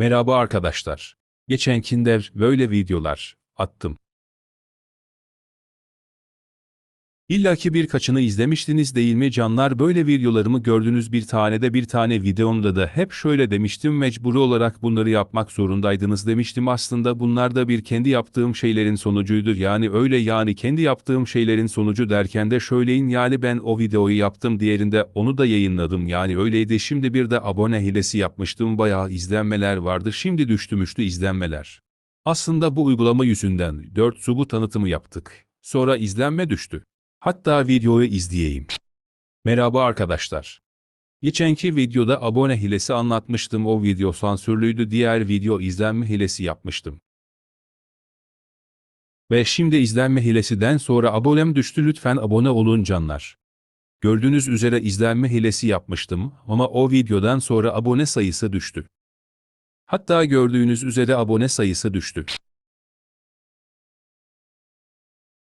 Merhaba arkadaşlar. Geçenkinde böyle videolar attım. İlla ki birkaçını izlemiştiniz değil mi? Canlar böyle videolarımı gördünüz bir tane de bir tane videomda da hep şöyle demiştim mecburi olarak bunları yapmak zorundaydınız demiştim. Aslında bunlar da bir kendi yaptığım şeylerin sonucuydu. Yani öyle yani kendi yaptığım şeylerin sonucu derken de şöyleyin yani ben o videoyu yaptım diğerinde onu da yayınladım. Yani öyleydi. Şimdi bir de abone hilesi yapmıştım. Bayağı izlenmeler vardı. Şimdi düştümüştü izlenmeler. Aslında bu uygulama yüzünden 4 subu tanıtımı yaptık. Sonra izlenme düştü. Hatta videoyu izleyeyim. Merhaba arkadaşlar. Geçenki videoda abone hilesi anlatmıştım o video sansürlüydü diğer video izlenme hilesi yapmıştım. Ve şimdi izlenme hilesinden sonra abonem düştü lütfen abone olun canlar. Gördüğünüz üzere izlenme hilesi yapmıştım ama o videodan sonra abone sayısı düştü. Hatta gördüğünüz üzere abone sayısı düştü.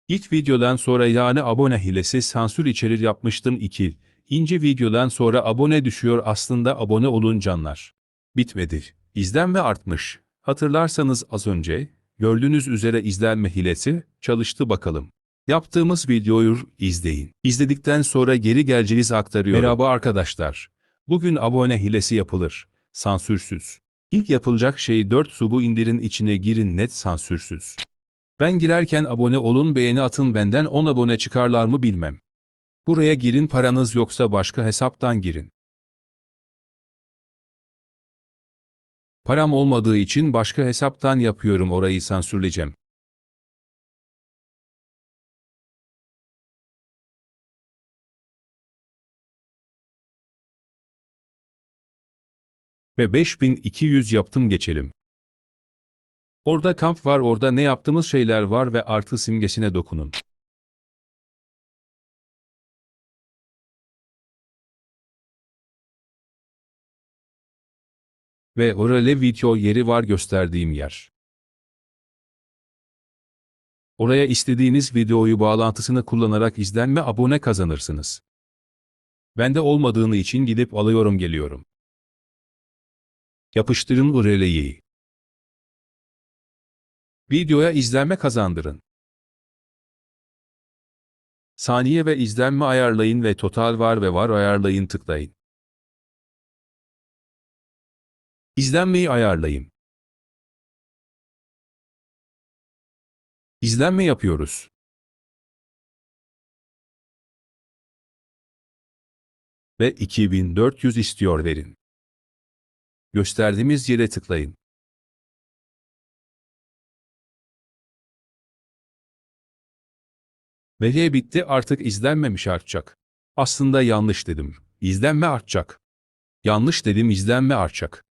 İlk videodan sonra yani abone hilesi sansür içerir yapmıştım 2. İnci videodan sonra abone düşüyor aslında abone olun canlar. Bitmedi. İzlenme artmış. Hatırlarsanız az önce, gördüğünüz üzere izlenme hilesi, çalıştı bakalım. Yaptığımız videoyu izleyin. İzledikten sonra geri geleceğiz aktarıyorum. Merhaba arkadaşlar. Bugün abone hilesi yapılır. Sansürsüz. İlk yapılacak şey 4 subu indirin içine girin net sansürsüz. Ben girerken abone olun beğeni atın benden 10 abone çıkarlar mı bilmem. Buraya girin paranız yoksa başka hesaptan girin. Param olmadığı için başka hesaptan yapıyorum orayı sansürleyeceğim. Ve 5200 yaptım geçelim. Orada kamp var orada ne yaptığımız şeyler var ve artı simgesine dokunun. Ve orada video yeri var gösterdiğim yer. Oraya istediğiniz videoyu bağlantısını kullanarak izlenme abone kazanırsınız. Bende olmadığını için gidip alıyorum geliyorum. Yapıştırın bu releyi. Videoya izlenme kazandırın. Saniye ve izlenme ayarlayın ve total var ve var ayarlayın tıklayın. İzlenmeyi ayarlayın. İzlenme yapıyoruz. Ve 2400 istiyor verin. Gösterdiğimiz yere tıklayın. Ve bitti artık izlenmemiş artacak. Aslında yanlış dedim. İzlenme artacak. Yanlış dedim izlenme artacak.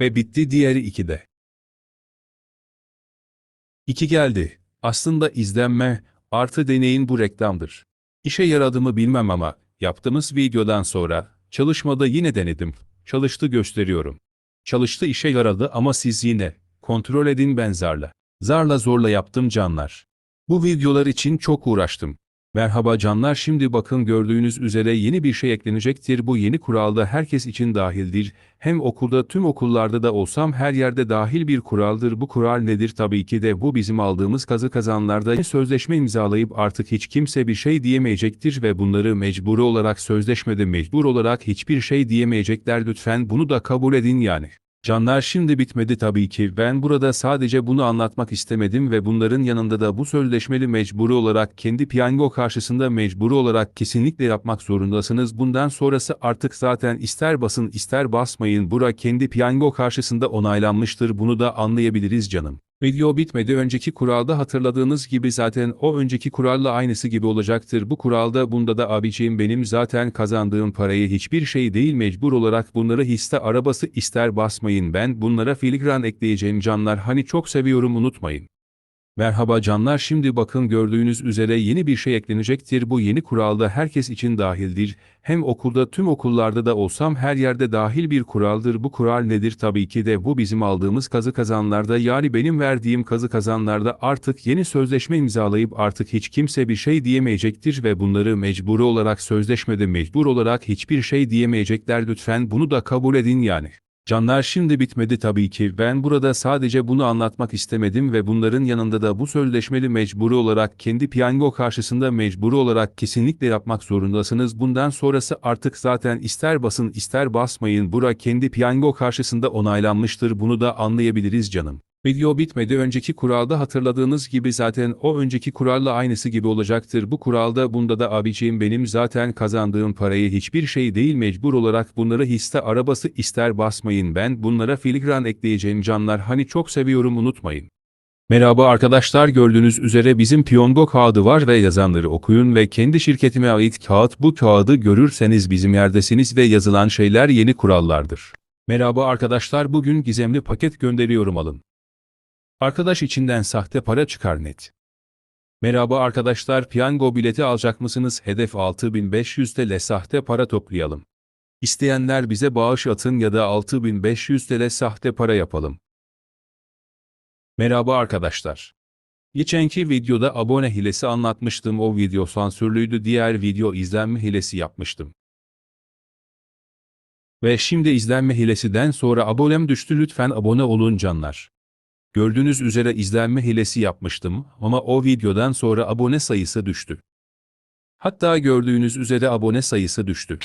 Ve bitti diğeri 2'de. 2 geldi. Aslında izlenme, artı deneyin bu reklamdır. İşe yaradı mı bilmem ama, yaptığımız videodan sonra, çalışmada yine denedim. Çalıştı gösteriyorum. Çalıştı işe yaradı ama siz yine, kontrol edin ben zarla. Zorla yaptım canlar. Bu videolar için çok uğraştım. Merhaba canlar şimdi bakın gördüğünüz üzere yeni bir şey eklenecektir. Bu yeni kuralda herkes için dahildir. Hem okulda tüm okullarda da olsam her yerde dahil bir kuraldır. Bu kural nedir? Tabii ki de bu bizim aldığımız kazı kazanlarda sözleşme imzalayıp artık hiç kimse bir şey diyemeyecektir ve bunları mecburi olarak sözleşmede mecbur olarak hiçbir şey diyemeyecekler. Lütfen bunu da kabul edin yani. Canlar şimdi bitmedi tabii ki. Ben burada sadece bunu anlatmak istemedim ve bunların yanında da bu sözleşmeli mecburi olarak kendi piyango karşısında mecburi olarak kesinlikle yapmak zorundasınız. Bundan sonrası artık zaten ister basın ister basmayın bura kendi piyango karşısında onaylanmıştır. Bunu da anlayabiliriz canım. Video bitmedi önceki kuralda hatırladığınız gibi zaten o önceki kuralla aynısı gibi olacaktır. Bu kuralda bunda da abiciğim benim zaten kazandığım parayı hiçbir şey değil mecbur olarak bunları hisse arabası ister basmayın ben bunlara filigran ekleyeceğim canlar hani çok seviyorum unutmayın. Merhaba canlar şimdi bakın gördüğünüz üzere yeni bir şey eklenecektir. Bu yeni kuralda herkes için dahildir. Hem okulda tüm okullarda da olsam her yerde dahil bir kuraldır. Bu kural nedir? Tabii ki de bu bizim aldığımız kazı kazanlarda yani benim verdiğim kazı kazanlarda artık yeni sözleşme imzalayıp artık hiç kimse bir şey diyemeyecektir ve bunları mecburi olarak sözleşmede mecbur olarak hiçbir şey diyemeyecekler. Lütfen bunu da kabul edin yani. Canlar şimdi bitmedi tabii ki. Ben burada sadece bunu anlatmak istemedim ve bunların yanında da bu sözleşmeli mecburi olarak kendi piyango karşısında mecburi olarak kesinlikle yapmak zorundasınız. Bundan sonrası artık zaten ister basın ister basmayın bura kendi piyango karşısında onaylanmıştır. Bunu da anlayabiliriz canım. Video bitmedi önceki kuralda hatırladığınız gibi zaten o önceki kuralla aynısı gibi olacaktır. Bu kuralda bunda da abiciğim benim zaten kazandığım parayı hiçbir şey değil mecbur olarak bunları hisse arabası ister basmayın ben bunlara filigran ekleyeceğim canlar hani çok seviyorum unutmayın. Merhaba arkadaşlar gördüğünüz üzere bizim Piyongo kağıdı var ve yazanları okuyun ve kendi şirketime ait kağıt bu kağıdı görürseniz bizim yerdesiniz ve yazılan şeyler yeni kurallardır. Merhaba arkadaşlar bugün gizemli paket gönderiyorum alın. Arkadaş içinden sahte para çıkar net. Merhaba arkadaşlar piyango bileti alacak mısınız? Hedef 6500 TL sahte para toplayalım. İsteyenler bize bağış atın ya da 6500 TL sahte para yapalım. Merhaba arkadaşlar. Geçenki videoda abone hilesi anlatmıştım. O video sansürlüydü. Diğer video izlenme hilesi yapmıştım. Ve şimdi izlenme hilesinden sonra abonem düştü. Lütfen abone olun canlar. Gördüğünüz üzere izlenme hilesi yapmıştım ama o videodan sonra abone sayısı düştü. Hatta gördüğünüz üzere abone sayısı düştü.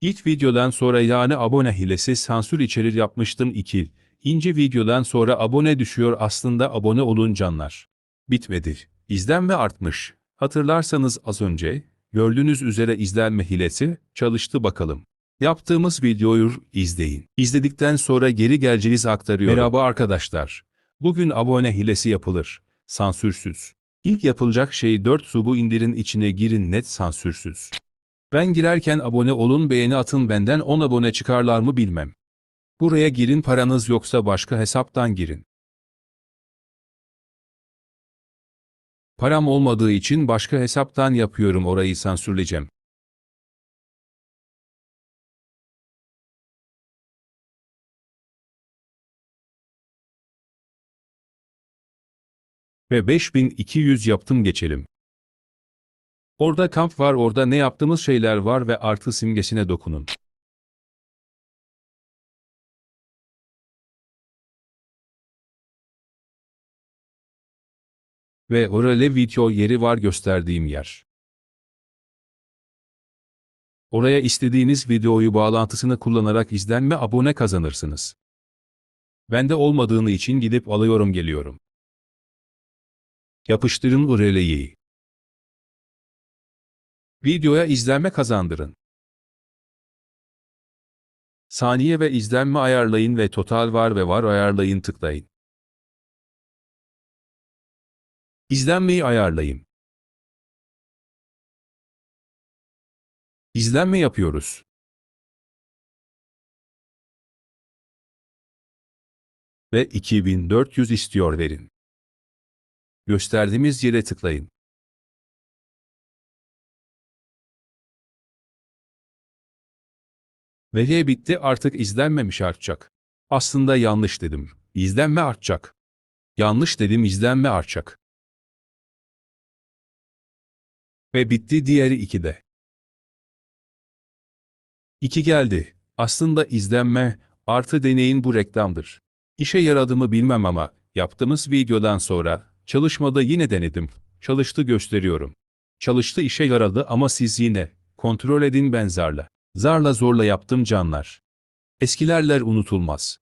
İlk videodan sonra yani abone hilesi sansür içerir yapmıştım 2. İnci videodan sonra abone düşüyor aslında abone olun canlar. Bitmedi. İzlenme artmış. Hatırlarsanız az önce, gördüğünüz üzere izlenme hilesi, çalıştı bakalım. Yaptığımız videoyu izleyin. İzledikten sonra geri geleceğiz aktarıyorum. Merhaba arkadaşlar. Bugün abone hilesi yapılır. Sansürsüz. İlk yapılacak şey 4 subu indirin içine girin net sansürsüz. Ben girerken abone olun beğeni atın benden 10 abone çıkarlar mı bilmem. Buraya girin paranız yoksa başka hesaptan girin. Param olmadığı için başka hesaptan yapıyorum orayı sansürleyeceğim. Ve 5200 yaptım geçelim. Orada kamp var orada ne yaptığımız şeyler var ve artı simgesine dokunun. Ve orada video yeri var gösterdiğim yer. Oraya istediğiniz videoyu bağlantısını kullanarak izlenme abone kazanırsınız. Bende olmadığını için gidip alıyorum geliyorum. Yapıştırın URL'yi. Videoya izlenme kazandırın. Saniye ve izlenme ayarlayın ve total var ve var ayarlayın tıklayın. İzlenmeyi ayarlayın. İzlenme yapıyoruz. Ve 2400 istiyor verin. Gösterdiğimiz yere tıklayın. Ve bitti artık izlenmemiş artacak. Aslında yanlış dedim. İzlenme artacak. Yanlış dedim izlenme artacak. Ve bitti diğeri 2'de. 2 geldi. Aslında izlenme, artı deneyin bu reklamdır. İşe yaradı mı bilmem ama, yaptığımız videodan sonra, çalışmada yine denedim. Çalıştı gösteriyorum. Çalıştı işe yaradı ama siz yine, kontrol edin ben zarla. Zarla zorla yaptım canlar. Eskilerler unutulmaz.